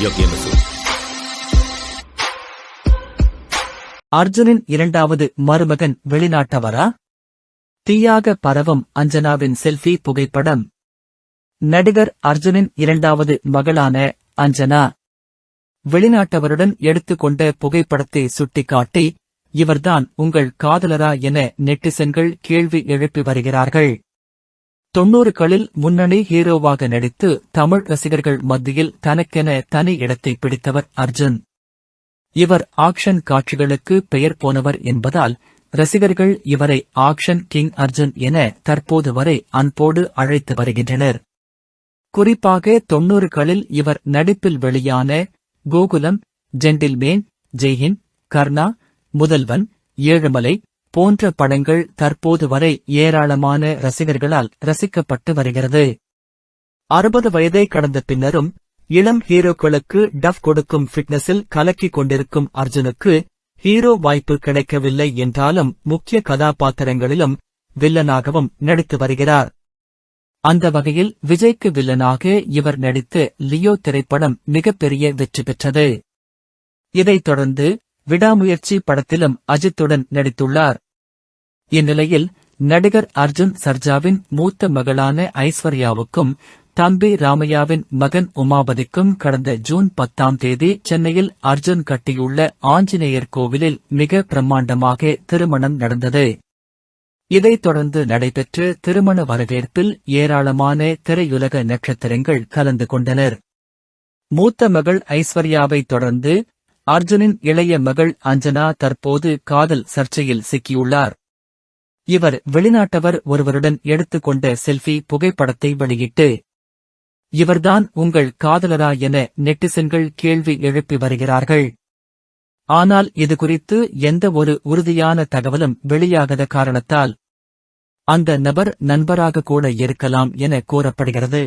your அர்ஜுனின் இரண்டாவது மருமகன் வெளிநாட்டவரா? தீயாக பரவும் அஞ்சனாவின் செல்ஃபி புகைப்படம். நடிகர் அர்ஜுனின் இரண்டாவது மகளான அஞ்சனா. வெளிநாட்டவருடன் எடுத்துக்கொண்ட புகைப்படத்தை சுட்டிக்காட்டி இவர்தான் உங்கள் காதலரா என நெட்டிசன்கள் கேள்வி எழுப்பி வருகிறார்கள். தொன்னூறுகளில் முன்னணி ஹீரோவாக நடித்து தமிழ் ரசிகர்கள் மத்தியில் தனக்கென தனி இடத்தை பிடித்தவர் அர்ஜுன். இவர் ஆக்ஷன் காட்சிகளுக்கு பெயர் போனவர் என்பதால் ரசிகர்கள் இவரை ஆக்ஷன் கிங் அர்ஜுன் என தற்போது வரை அன்போடு அழைத்து வருகின்றனர். குறிப்பாக தொன்னூறுகளில் இவர் நடிப்பில் வெளியான கோகுலம் ஜென்டில்மேன் ஜெய்ஹின் கர்ணா முதல்வன் ஏழுமலை போன்ற படங்கள் தற்போது வரை ஏராளமான ரசிகர்களால் ரசிக்கப்பட்டு வருகிறது. அறுபது வயதை கடந்த பின்னரும் இளம் ஹீரோக்களுக்கு டஃப் கொடுக்கும் ஃபிட்னஸில் கலக்கிக் கொண்டிருக்கும் அர்ஜுனுக்கு ஹீரோ வாய்ப்பு கிடைக்கவில்லை என்றாலும் முக்கிய கதாபாத்திரங்களிலும் வில்லனாகவும் நடித்து வருகிறார். அந்த வகையில் விஜய்க்கு வில்லனாக இவர் நடித்த லியோ திரைப்படம் மிகப்பெரிய வெற்றி பெற்றது. இதைத் தொடர்ந்து விடாமுயற்சி படத்திலும் அஜித்துடன் நடித்துள்ளார். இந்நிலையில் நடிகர் அர்ஜுன் சர்ஜாவின் மூத்த மகளான ஐஸ்வர்யாவுக்கும் தம்பி ராமையாவின் மகன் உமாபதிக்கும் கடந்த ஜூன் பத்தாம் தேதி சென்னையில் அர்ஜுன் கட்டியுள்ள ஆஞ்சநேயர் கோவிலில் மிக பிரம்மாண்டமாக திருமணம் நடந்தது. இதைத் தொடர்ந்து நடைபெற்ற திருமண வரவேற்பில் ஏராளமான திரையுலக நட்சத்திரங்கள் கலந்து கொண்டனர். மூத்த மகள் ஐஸ்வர்யாவைத் தொடர்ந்து அர்ஜுனின் இளைய மகள் அஞ்சனா தற்போது காதல் சர்ச்சையில் சிக்கியுள்ளார். இவர் வெளிநாட்டவர் ஒருவருடன் எடுத்துக்கொண்ட செல்ஃபி புகைப்படத்தை வெளியிட்டு இவர்தான் உங்கள் காதலரா என நெட்டிசன்கள் கேள்வி எழுப்பி வருகிறார்கள். ஆனால் இது குறித்து எந்த ஒரு உறுதியான தகவலும் வெளியாகாத காரணத்தால் அந்த நபர் நண்பராக கூட இருக்கலாம் என கூறப்படுகிறது.